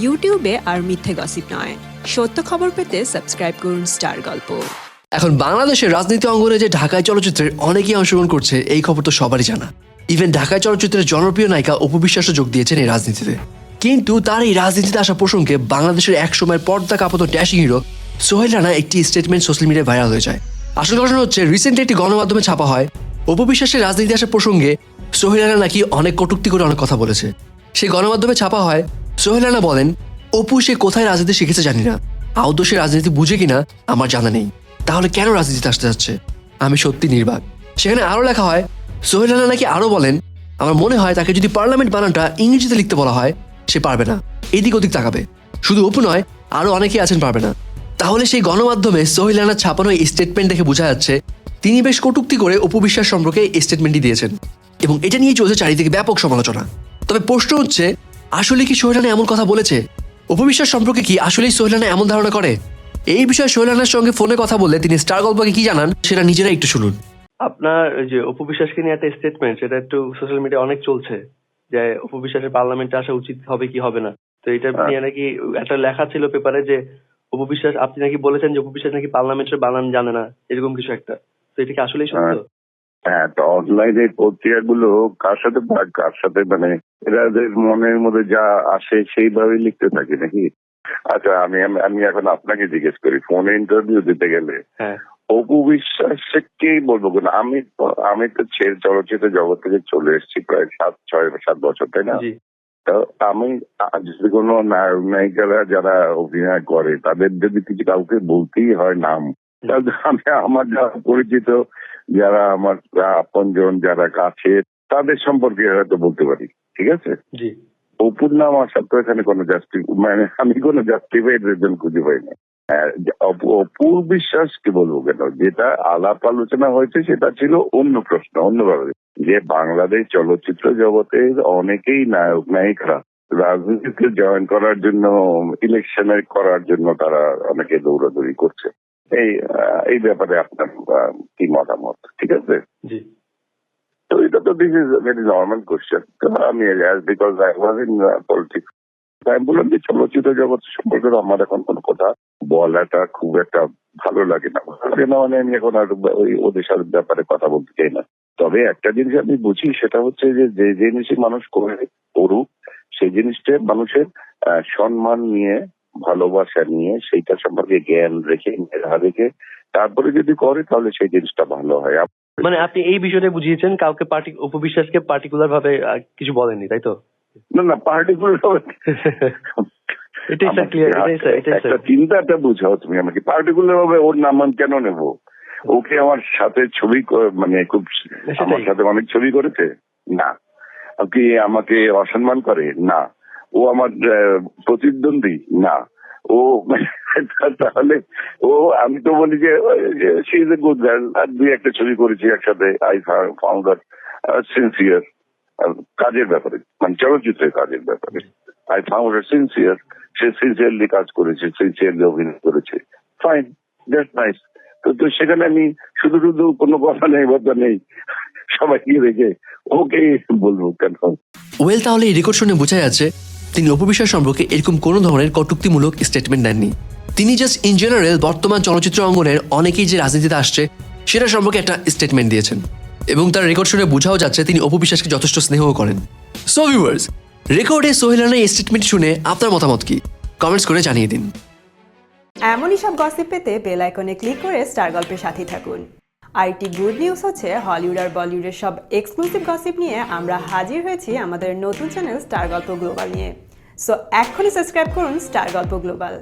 ইউটিউবে আর মিথ্যে গসিপ নয়। সত্য খবর পেতে সাবস্ক্রাইব করুন স্টার গল্প এখন বাংলাদেশের রাজনীতি অঙ্গনে যে ঢাকায় চলচ্চিত্রের অনেকেই অংশগ্রহণ করছে, এই খবর তো সবারই জানা। ইভেন ঢাকায় চলচ্চিত্রের জনপ্রিয় নায়িকা অপবিশ্বাসও যোগ দিয়েছেন এই রাজনীতিতে। কিন্তু তার এই রাজনীতিতে আসা প্রসঙ্গে বাংলাদেশের এক সময়ের পর্দা কাপত ড্যাশিং হিরো সোহেল রানা একটি স্টেটমেন্ট সোশ্যাল মিডিয়ায় ভাইরাল হয়ে যায়। আসল ঘটনা হচ্ছে রিসেন্টলি একটি গণমাধ্যমে ছাপা হয় অপবিশ্বাসের রাজনীতি আসা প্রসঙ্গে সোহেল রানা নাকি অনেক কটূক্তি করে অনেক কথা বলেছে। সেই গণমাধ্যমে ছাপা হয় সোহেল রানা বলেন, অপু সে কোথায় রাজনীতি শিখেছে জানি না। আদৌ সে রাজনীতি বুঝে কিনা, আমার জানা নেই। তাহলে কেন রাজনীতিতে আসতে যাচ্ছে? আমি সত্যি নির্বাক। সেখানে আরও লেখা হয় সোহেল রানা নাকি আরও বলেন, আমার মনে হয় তাকে যদি পার্লামেন্ট বানানটা ইংরেজিতে লিখতে বলা হয়, সে পারবে না। এদিক ওদিক তাকাবে। শুধু অপু নয় আরও অনেকেই আছেন পারবে না। তাহলে সেই গণমাধ্যমে সোহেল রানার ছাপানো এই স্টেটমেন্ট দেখে বোঝা যাচ্ছে, তিনি বেশ কটূক্তি করে অপু বিশ্বাস সম্পর্কে এই স্টেটমেন্টটি দিয়েছেন। এবং এটা নিয়ে চলছে চারিদিকে ব্যাপক সমালোচনা। তবে প্রশ্ন হচ্ছে আসলে কি সোহেল রানা এমন কথা বলেছে? অপবিশ্বাস সম্পর্কে কি আসলেই সোহেল রানা এমন ধারণা করে? এই বিষয়ে সোহেল রানার সঙ্গে ফোনে কথা বললে তিনি স্টার গল্পকে কি জানান সেটা নিজেরা একটু শুনুন। আপনার যে অপু বিশ্বাসকে নিয়ে একটা স্টেটমেন্ট সেটা একটু সোশ্যাল মিডিয়া অনেক চলছে যে অপু বিশ্বাসের পার্লামেন্টে আসা উচিত হবে কি হবে না। তো এটা নিয়ে নাকি একটা লেখা ছিল পেপারে যে অপু বিশ্বাস আপনি নাকি বলেছেন যে অপু বিশ্বাস নাকি পার্লামেন্টের বানান জানে না এরকম কিছু একটা। তো এটা কি আসলেই সত্য? হ্যাঁ তো অনলাইন অনলাইনে পত্রিকাগুলো কার সাথে কার সাথে মানে এরা মনের মধ্যে যা আসে সেইভাবেই লিখতে থাকে নাকি? আচ্ছা আমি আমি- এখন আপনাকে জিজ্ঞেস করি ফোনে ইন্টারভিউ দিতে গেলে হ্যাঁ। অপু বিশ্বাসকেই বলব কেন আমি তো- আমি তো ছেড়ে চলচ্চিত্র জগৎ থেকে চলে এসেছি প্রায় সাত ছয় সাত বছর তাই না? তো আমি যদি কোনো নায়ক নায়িকারা যারা অভিনয় করে তাদের যদি কিছু কাউকে বলতেই হয় নাম তাহলে আমি আমার যা পরিচিত যারা আমার আপনজন যারা কাছে তাদের সম্পর্কে হয়তো বলতে পারি ঠিক আছে? জি। অপুর নাম আসার তো এখানে কোনো জাস্টি মানে আমি কোনো জাস্টিফাইড রিজন খুঁজে পাই না। হ্যাঁ, অপুর বিশ্বাস কি বলব কেন? যেটা আলাপ আলোচনা হয়েছে সেটা ছিল অন্য প্রশ্ন অন্যভাবে। যে বাংলাদেশ চলচ্চিত্র জগতে অনেকেই নায়ক নায়িকারা রাজনীতিতে জয়েন করার জন্য ইলেকশনে করার জন্য তারা অনেকে দৌড়াদৌড়ি করছে। এই এই ব্যাপারে আপনার কি মতামত? ঠিক আছে? জি। তো এটা তো this is very normal question আমি because I was in politics আমি বললাম যে চলচ্চিত্র জগৎ সম্পর্কে আমার এখন কোনো কথা বলাটা খুব একটা ভালো লাগে না। ভালো লাগে না মানে আমি এখন আর ওই ওদের সাথে ব্যাপারে কথা বলতে চাই না। তবে একটা জিনিস আমি বুঝি সেটা হচ্ছে যে যে জিনিসই মানুষ করে করুক সেই জিনিসটা মানুষের সম্মান নিয়ে ভালোবাসা নিয়ে সেইটা সম্পর্কে জ্ঞান রেখে মেধা রেখে তারপরে যদি করে তাহলে সেই জিনিসটা ভালো হয়। মানে আপনি এই বিষয়টা বুঝিয়েছেন কাউকে পার্টি অপু বিশ্বাসকে পার্টিকুলার ভাবে কিছু বলেননি তাই তো? না না পার্টিকুলার এটাই স্যার ক্লিয়ার এটাই স্যার এটাই একটা স্যার চিন্তাটা বুঝাও তুমি আমাকে। পার্টিকুলার ভাবে ওর নাম আমি কেন নেব? ওকে আমার সাথে ছবি মানে খুব আমার সাথে অনেক ছবি করেছে? না। কি আমাকে অসম্মান করে? না। ও আমার প্রতিদ্বন্দ্বী, না। ও, তাহলে ও, আমি তো বলি যে she is a good girl আর দুই একটা ছবি করেছি একসাথে আই ফাউন্ড সিনসিয়ার কাজের ব্যাপারে মানে চলচ্চিত্রের কাজের ব্যাপারে। আই ফাউন্ড সিনসিয়ার সে সিনসিয়ারলি কাজ করেছে সিনসিয়ারলি অভিনয় করেছে। ফাইন দ্যাট নাইস তো সেখানে আমি শুধু শুধু কোনো কথা নেই কথা নেই। সবাইকে রেখে ওকে বলব কেন? ওয়েল তাহলে এই রেকর্ড শুনে বোঝা যাচ্ছে তিনি অপবিশ্বাস সম্পর্কে এরকম কোনো ধরনের কটুক্তিমূলক স্টেটমেন্ট দেননি। তিনি জাস্ট ইন জেনারেল বর্তমান চলচ্চিত্র অঙ্গনের অনেকেই যে রাজনীতিতে আসছে, সেটা সম্পর্কে একটা স্টেটমেন্ট দিয়েছেন। এবং তার রেকর্ড শুনে বোঝাও যাচ্ছে তিনি অপবিশ্বাসকে যথেষ্ট স্নেহ করেন। সো ভিউয়ার্স রেকর্ডে সোহেল রানার এই স্টেটমেন্ট শুনে আপনার মতামত কি? কমেন্টস করে জানিয়ে দিন। এমনই সব গসিপ পেতে বেল আইকনে ক্লিক করে স্টার গল্পের সাথেই থাকুন। আর একটি গুড নিউজ হচ্ছে, হলিউড আর বলিউডের সব এক্সক্লুসিভ গসিপ নিয়ে আমরা হাজির হয়েছি আমাদের নতুন চ্যানেল স্টার গল্প গ্লোবাল নিয়ে। সো এখনই সাবস্ক্রাইব করুন স্টার গল্প গ্লোবাল।